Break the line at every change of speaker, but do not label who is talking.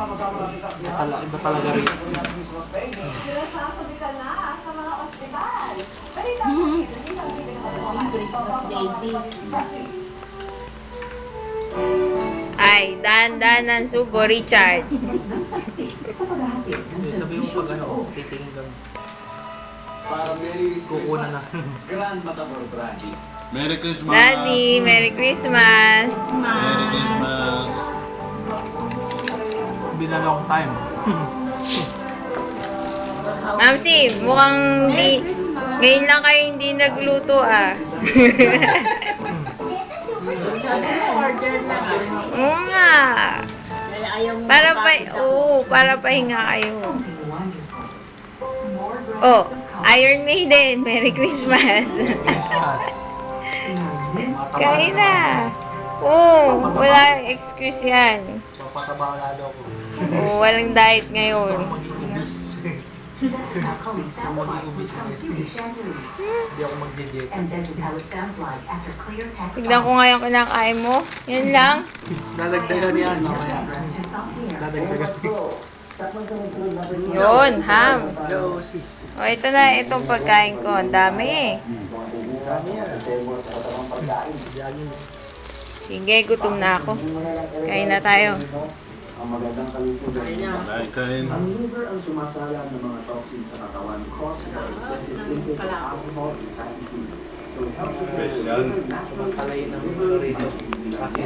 Tala, iba talaga rin.
Kasing Christmas baby.
Ay, dahan-dahan ng subo, Richard.
Sabi mo pag ano, titingin kami. Kukunan na.
Merry Christmas!
Daddy, Merry Christmas!
Merry Christmas!
Binala akong time.
Mamsi, mukhang di... Ngayon lang kayo hindi nagluto ah.
Sabi mo, order lang ah.
Oo nga.
Kaya ayaw mo
Para pa, oo, para pahinga kayo. Oh, Iron Maiden, Merry Christmas.
Christmas.
Kain na. Oo, wala excuse yan.
Papataba lalo ako.
Oo, walang diet
Gusto ko
ngayon.
maging ubis. Gusto ko maging ubis. Hindi ako magje-jet.
Tignan ko nga yung kinakain mo. Yan lang.
Dadagdagan yan. Mamaya. Dadagdagan.
Yun, ham.
Yo, sis.
O, ito na, itong pagkain ko. Ang dami eh.
Dami yan. Jogging.
Sige, gutom na ako. Kain na tayo.
Kain, kain. Special.
Magkalay ng sarili. Kasi